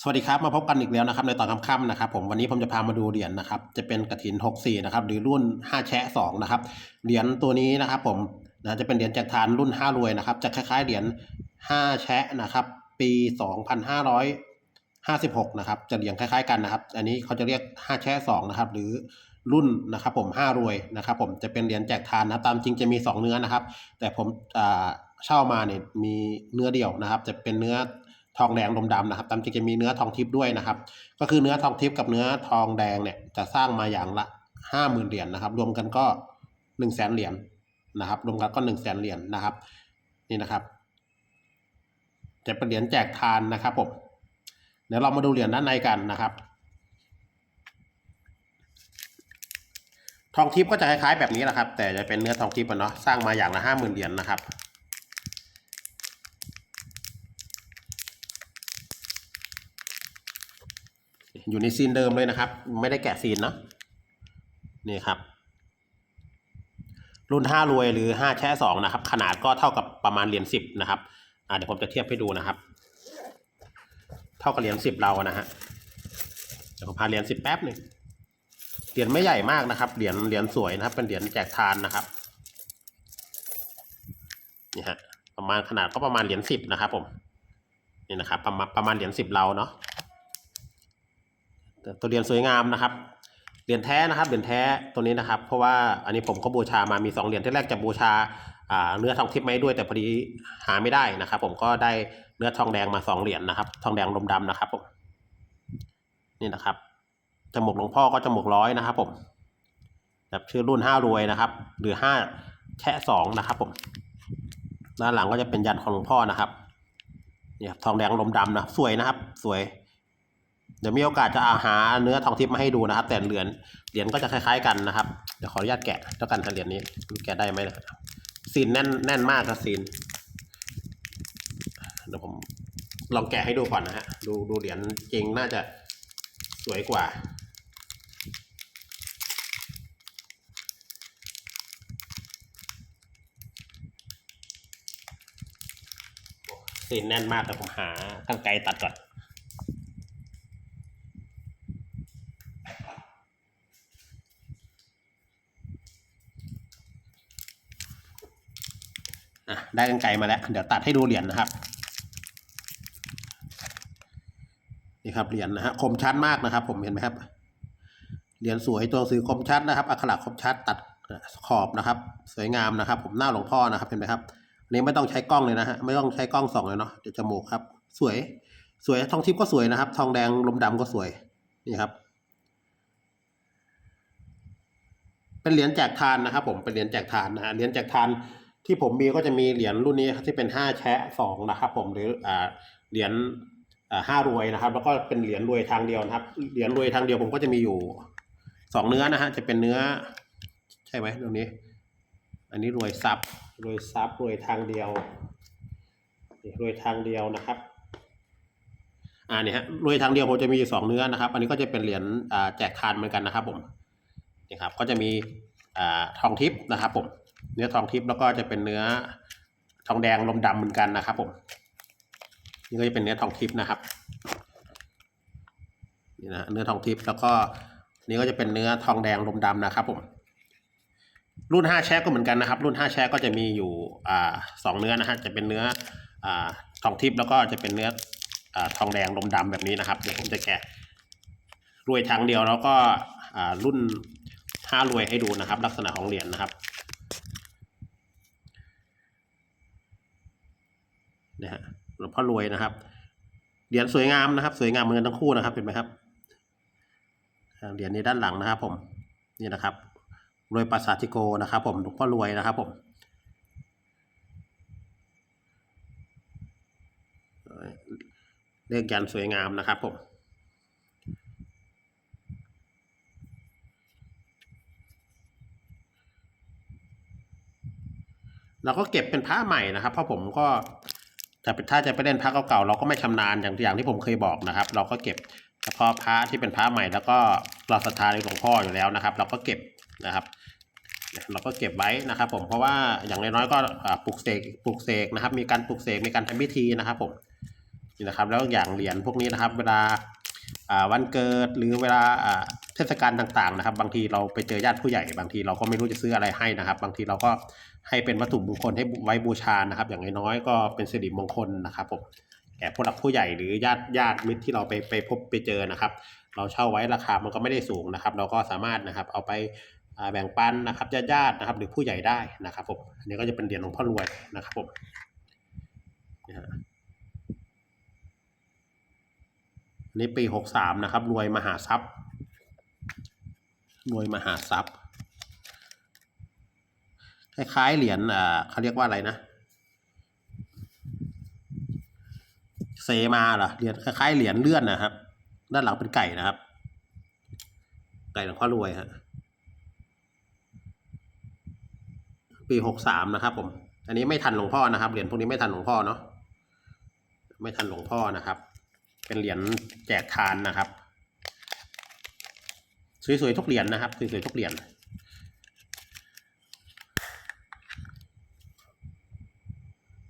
สวัสดีครับมาพบกันอีกแล้วนะครับในตอนค่ำๆนะครับผมวันนี้ผมจะพามาดูเหรียญนะครับจะเป็นกระถิน 64 นะครับหรือรุ่น 5 แชะ2นะครับเหรียญตัวนี้นะครับผมนะจะเป็นเหรียญแจกทานรุ่น 5 รวยนะครับจะคล้ายๆเหรียญ 5 แชะนะครับปี 2556 นะครับจะเหรียญคล้ายๆกันนะครับ อันนี้เขาจะเรียก 5 แชะ2นะครับหรือรุ่นนะครับผม 5 รวยนะครับผมจะเป็นเหรียญแจกทานนะตามจริงจะมี 2 เนื้อนะครับ แต่ผมเช่ามาเนี่ยมีเนื้อเดียวนะครับ จะเป็นเนื้อ ทองแดงดมดำนะครับตามจริงจะมีเนื้อทองทิพย์ด้วยนะครับ ก็คือเนื้อทองทิพย์กับเนื้อทองแดงเนี่ยจะสร้างมาอย่างละห้าหมื่นเหรียญนะครับ รวมกันก็หนึ่งแสนเหรียญนะครับ รวมกันก็หนึ่งแสนเหรียญนะครับ นี่นะครับ จะเป็นเหรียญแจกทานนะครับผมเดี๋ยวเรามาดูเหรียญด้านในกันนะครับ ทองทิพย์ก็จะคล้ายๆแบบนี้แหละครับ แต่จะเป็นเนื้อทองทิพย์เนาะสร้างมาอย่างละห้าหมื่นเหรียญนะครับ อยู่ในซีนเดิมเลยนะครับ ไม่ได้แกะซีนเนาะนี่ครับ รุ่นห้ารวยหรือห้าแช่สองนะครับ ขนาดก็เท่ากับประมาณเหรียญสิบนะครับเดี๋ยวผมจะเทียบให้ดูนะครับ เท่ากับเหรียญสิบเรานะฮะเดี๋ยวผมพาเหรียญสิบแป๊บหนึ่งเหรียญไม่ใหญ่มากนะครับ เหรียญเหรียญสวยนะครับ เป็นเหรียญแจกทานนะครับนี่ฮะประมาณขนาดก็ประมาณเหรียญสิบนะครับผมนี่นะครับประมาณประมาณเหรียญสิบเราเนาะ ตัวเหรียญสวยงามนะครับเหรียญแท้นะครับเหรียญแท้ตัวนี้นะครับ เพราะว่าอันนี้ผมก็บูชามามีสองเหรียญที่แรกจะบูชาเนื้อทองทิพย์ไม้ด้วยแต่พอดีหาไม่ได้นะครับ ผมก็ได้เนื้อทองแดงมาสองเหรียญนะครับ ทองแดงลมดำนะครับผมนี่นะครับจมูกหลวงพ่อก็จมูกร้อยนะครับ ผมแบบชื่อรุ่นห้ารวยนะครับ หรือห้าแชะสองนะครับ ผมด้านหลังก็จะเป็นยันของหลวงพ่อนะครับนี่ครับทองแดงลมดำนะสวยนะครับ สวย ดี๋ยวมีโอกาสจะเอาหาเนื้อทองทิพย์มาให้ดูนะครับ แต่เหรียญเหรียญก็จะคล้าย ๆ กันนะครับเดี๋ยวขออนุญาตแกะเจ้ากันเหรียญนี้แกะได้ไหมนะครับซีนแน่นแน่นมากครับซีนเดี๋ยวผมลองแกะให้ดูก่อนนะฮะดูดูเหรียญจริงน่าจะสวยกว่าซีนแน่นมากแต่ผมหากรรไกรตัดก่อน อะได้กันไกลมาแล้ว เดี๋ยวตัดให้ดูเหรียญนะครับ นี่ครับเหรียญนะฮะคมชัดมากนะครับ ผมเห็นไหมครับ เหรียญสวยตัวสือคมชัดนะครับอักขระคมชัดตัดขอบนะครับ สวยงามนะครับ ผมหน้าหลวงพ่อนะครับเห็นไหมครับอันนี้ไม่ต้องใช้กล้องเลยนะฮะไม่ต้องใช้กล้องส่องเลยเนาะเดี๋ยวจมูกครับ สวยสวยทองทิพย์ก็สวยนะครับ ทองแดงลมดำก็สวยนี่ครับ เป็นเหรียญแจกทานนะครับ ผมเป็นเหรียญแจกทานนะฮะเหรียญแจกทาน ที่ผมมีก็จะมีเหรียญรุ่นนี้ที่เป็นห้าแชะสองนะครับ ผมหรืออ่าเหรียญห้ารวยนะครับ แล้วก็เป็นเหรียญรวยทางเดียวนะครับ เหรียญรวยทางเดียวผมก็จะมีอยู่สองเนื้อนะฮะจะเป็นเนื้อ ใช่ไหมตรงนี้ อันนี้รวยซับรวยซับรวยทางเดียวรวยทางเดียวนะครับอ่าเนี่ยฮะรวยทางเดียวผมจะมีสองเนื้อนะครับ อันนี้ก็จะเป็นเหรียญแจกทานเหมือนกันนะครับ ผมนี่ครับก็จะมีอทองทิพย์นะครับ ผม เนื้อทองทิพย์แล้วก็จะเป็นเนื้อทองแดงลมดำเหมือนกันนะครับผมนี่ก็จะเป็นเนื้อทองทิพย์นะครับนี่นะเนื้อทองทิพย์แล้วก็นี่ก็จะเป็นเนื้อทองแดงลมดำนะครับผมรุ่นห้าแชกก็เหมือนกันนะครับ รุ่นห้าแชกก็จะมีอยู่อ่าสองเนื้อนะฮะจะเป็นเนื้ออ่าทองทิพย์แล้วก็จะเป็นเนื้ออ่าทองแดงลมดำแบบนี้นะครับ เดี๋ยวผมจะแกะรวยทางเดียวแล้วก็อ่ารุ่นห้ารวยให้ดูนะครับ ลักษณะของเหรียญนะครับ นะฮะหลวงพ่อรวยนะครับเหรียญสวยงามนะครับ สวยงามเหมือนกันทั้งคู่นะครับเห็นไหมครับเหรียญในด้านหลังนะครับ ผมนี่นะครับรวยปราสาททิโกนะครับ ผมหลวงพ่อรวยนะครับ ผมเลขยันสวยงามนะครับผมเราก็เก็บเป็นผ้าใหม่นะครับ เพราะผมก็ จะถ้าจะไปเล่นพระเก่าๆเราก็ไม่ชำนาญอย่างอย่างที่ผมเคยบอกนะครับ เราก็เก็บเฉพาะพระที่เป็นพระใหม่แล้วก็เราศรัทธาในหลวงพ่ออยู่แล้วนะครับ เราก็เก็บนะครับ เราก็เก็บไว้นะครับ ผมเพราะว่าอย่างน้อยๆก็ปลุกเสกปลุกเสกนะครับ มีการปลุกเสกมีการทำพิธีนะครับผมนี่นะครับ แล้วอย่างเหรียญพวกนี้นะครับ เวลาวันเกิดหรือเวลา เทศกาลต่างๆนะครับ บางทีเราไปเจอญาติผู้ใหญ่ บางทีเราก็ไม่รู้จะซื้ออะไรให้นะครับ บางทีเราก็ให้เป็นวัตถุมงคลให้ไว้บูชานะครับ อย่างน้อยๆก็เป็นสิริมงคลนะครับผมแก่ผู้หลักผู้ใหญ่หรือญาติญาติมิตรที่เราไปไปพบไปเจอนะครับ เราเช่าไว้ราคามันก็ไม่ได้สูงนะครับ เราก็สามารถนะครับเอาไปแบ่งปันนะครับญาติญาติๆนะครับหรือผู้ใหญ่ได้นะครับผมอันนี้ก็จะเป็นเหรียญหลวงพ่อรวยนะครับผมอันนี้ปีหกสามนะครับรวยมหาทรัพย์ รวยมหาทรัพย์ คล้ายๆเหรียญอ่าเขาเรียกว่าอะไรนะ เซมาเหรอเหรียญคล้ายๆเหรียญเลื่อนนะครับ ด้านหลังเป็นไก่นะครับ ไก่หลวงพ่อรวยฮะปีหกสามนะครับ ผม อันนี้ไม่ทันหลวงพ่อนะครับ เหรียญพวกนี้ไม่ทันหลวงพ่อเนาะไม่ทันหลวงพ่อนะครับ เป็นเหรียญแจกทานนะครับ สวยๆทุกเหรียญนะครับสวยๆทุกเหรียญ